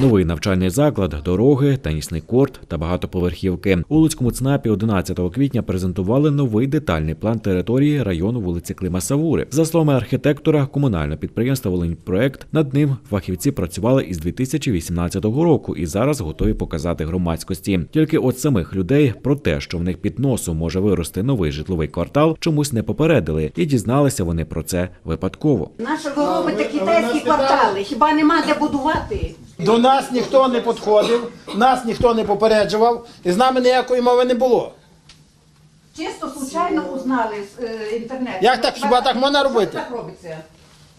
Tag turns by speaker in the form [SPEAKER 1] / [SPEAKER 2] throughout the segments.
[SPEAKER 1] Новий навчальний заклад, дороги, тенісний корт та багатоповерхівки. У Луцькому ЦНАПі 11 квітня презентували новий детальний план території району вулиці Клима Савури. За словами архітектора, комунальне підприємство «Волиньпроект» над ним фахівці працювали із 2018 року і зараз готові показати громадськості. Тільки от самих людей про те, що в них під носом може вирости новий житловий квартал, чомусь не попередили, і дізналися вони про це випадково.
[SPEAKER 2] Наше ви робите китайські квартали, хіба нема де будувати?
[SPEAKER 3] До нас ніхто не підходив, нас ніхто не попереджував, і з нами ніякої мови не було.
[SPEAKER 2] Чисто случайно узнали з е, інтернету.
[SPEAKER 3] Як так? Хіба так можна робити?
[SPEAKER 2] Що так робиться?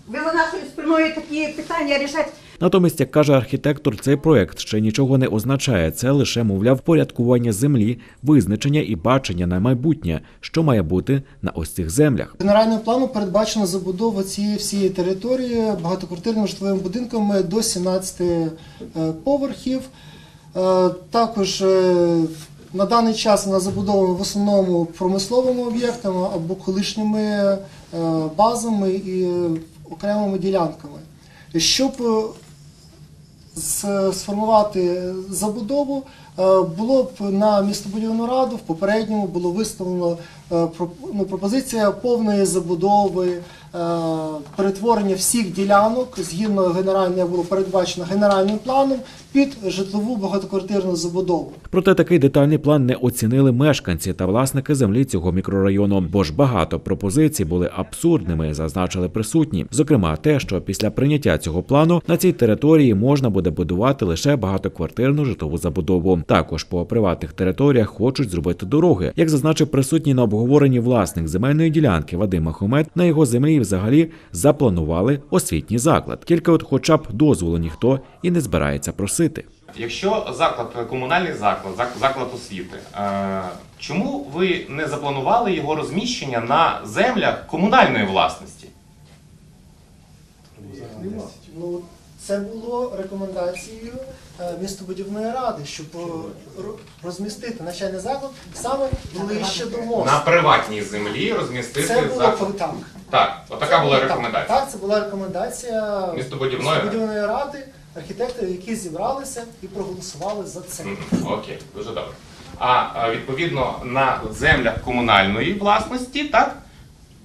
[SPEAKER 2] Ви за нашою спиною такі питання рішать.
[SPEAKER 1] Натомість, як каже архітектор, цей проект ще нічого не означає. Це лише, мовляв, порядкування землі, визначення і бачення на майбутнє, що має бути на ось цих землях.
[SPEAKER 4] Генеральним планом передбачено забудова цієї всієї території багатоквартирними житловими будинками до 17 е, поверхів. Е, Також е, на даний час вона забудована в основному промисловими об'єктами або колишніми базами і окремими ділянками. Щоб сформувати забудову, було б на містобудівну раду в попередньому було виставлено е, ну, пропозиція повної забудови, е, перетворення всіх ділянок згідно генерального було передбачено генеральним планом під житлову багатоквартирну забудову.
[SPEAKER 1] Проте такий детальний план не оцінили мешканці та власники землі цього мікрорайону, бо ж багато пропозицій були абсурдними, зазначили присутні. Зокрема, те, що після прийняття цього плану на цій території можна буде будувати лише багатоквартирну житлову забудову. Також по приватних територіях хочуть зробити дороги. Як зазначив присутній на обговоренні власник земельної ділянки Вадим Махомед, на його землі взагалі запланували освітній заклад. Тільки, от, хоча б дозволу ніхто і не збирається просити.
[SPEAKER 5] Якщо заклад, комунальний заклад, заклад освіти, е, чому ви не запланували його розміщення на землях комунальної власності?
[SPEAKER 4] Це було рекомендацією е, містобудівної ради, щоб е, розмістити навчальний заклад саме ближче до мосту.
[SPEAKER 5] На приватній землі розмістити
[SPEAKER 4] Це було
[SPEAKER 5] заклад.
[SPEAKER 4] так.
[SPEAKER 5] Так, отака була рекомендація.
[SPEAKER 4] Так, це була рекомендація
[SPEAKER 5] Містобудівної ради.
[SPEAKER 4] містобудівної ради, архітекторів, які зібралися і проголосували за це.
[SPEAKER 5] Окей, дуже добре. А відповідно на землях комунальної власності, так?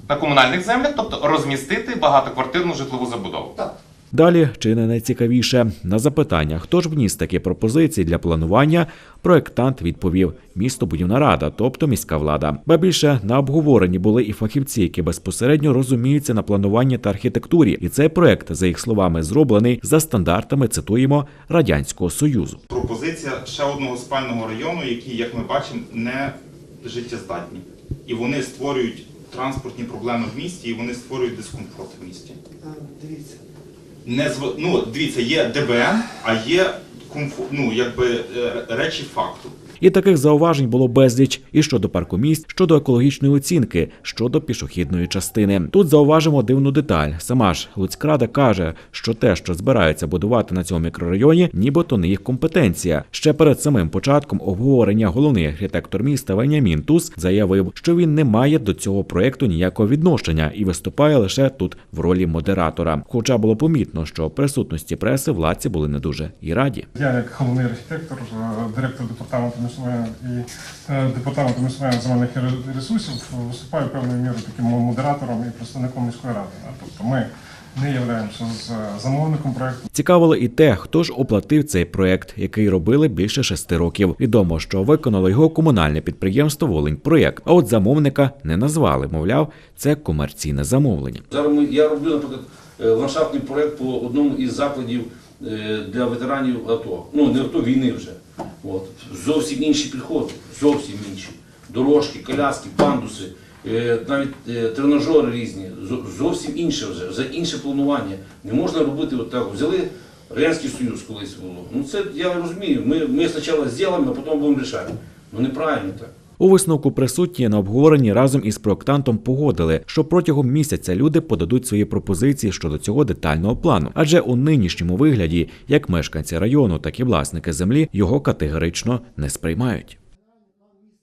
[SPEAKER 5] На комунальних землях, тобто розмістити багатоквартирну житлову забудову.
[SPEAKER 4] Так.
[SPEAKER 1] Далі, чи не найцікавіше, на запитання, хто ж вніс такі пропозиції для планування, проєктант відповів містобудівна рада, тобто міська влада. Ба більше на обговоренні були і фахівці, які безпосередньо розуміються на плануванні та архітектурі. І цей проект, за їх словами, зроблений за стандартами, цитуємо радянського союзу.
[SPEAKER 6] пропозиція ще одного спального району, який, як ми бачимо, не життєздатні. І вони створюють транспортні проблеми в місті, і вони створюють дискомфорт в місті.
[SPEAKER 4] Дивіться.
[SPEAKER 6] Не зв... ну, дивіться, є ДБН, а є комфор... ну, якби, е, речі факту.
[SPEAKER 1] І таких зауважень було безліч і щодо паркомісць, щодо екологічної оцінки, щодо пішохідної частини. Тут зауважимо дивну деталь. Сама ж Луцькрада каже, що те, що збираються будувати на цьому мікрорайоні, нібито не їх компетенція. Ще перед самим початком обговорення головний архітектор міста Венямін Тус заявив, що він не має до цього проекту ніякого відношення і виступає лише тут в ролі модератора. Хоча було помітно, що присутності преси владці були не дуже і раді.
[SPEAKER 7] Я як головний архітектор, е, директор департаменту місцевої і е, департаменту земельних ресурсів виступаю певною мірою таким модератором і представником міської ради. Тобто ми не являємося з е, замовником проекту.
[SPEAKER 1] Цікавило і те, хто ж оплатив цей проект, який робили більше шести років. Відомо, що виконало його комунальне підприємство Волинь проєкт. А от замовника не назвали. Мовляв, це комерційне замовлення.
[SPEAKER 8] Зараз ми, я роблю, наприклад, е, ландшафтний проєкт по одному із закладів для ветеранів АТО. Ну, не АТО, війни вже. От. Зовсім інші підходи, зовсім інші. Дорожки, коляски, пандуси, е, навіть е, тренажери різні, зовсім інше вже, вже інше планування. Не можна робити от. Взяли Радянський Союз колись було. Ну це я розумію. Ми, ми спочатку зробимо, а потім будемо рішати. Ну неправильно так.
[SPEAKER 1] У висновку присутні на обговоренні разом із проектантом погодили, що протягом місяця люди подадуть свої пропозиції щодо цього детального плану, адже у нинішньому вигляді як мешканці району, так і власники землі його категорично не сприймають.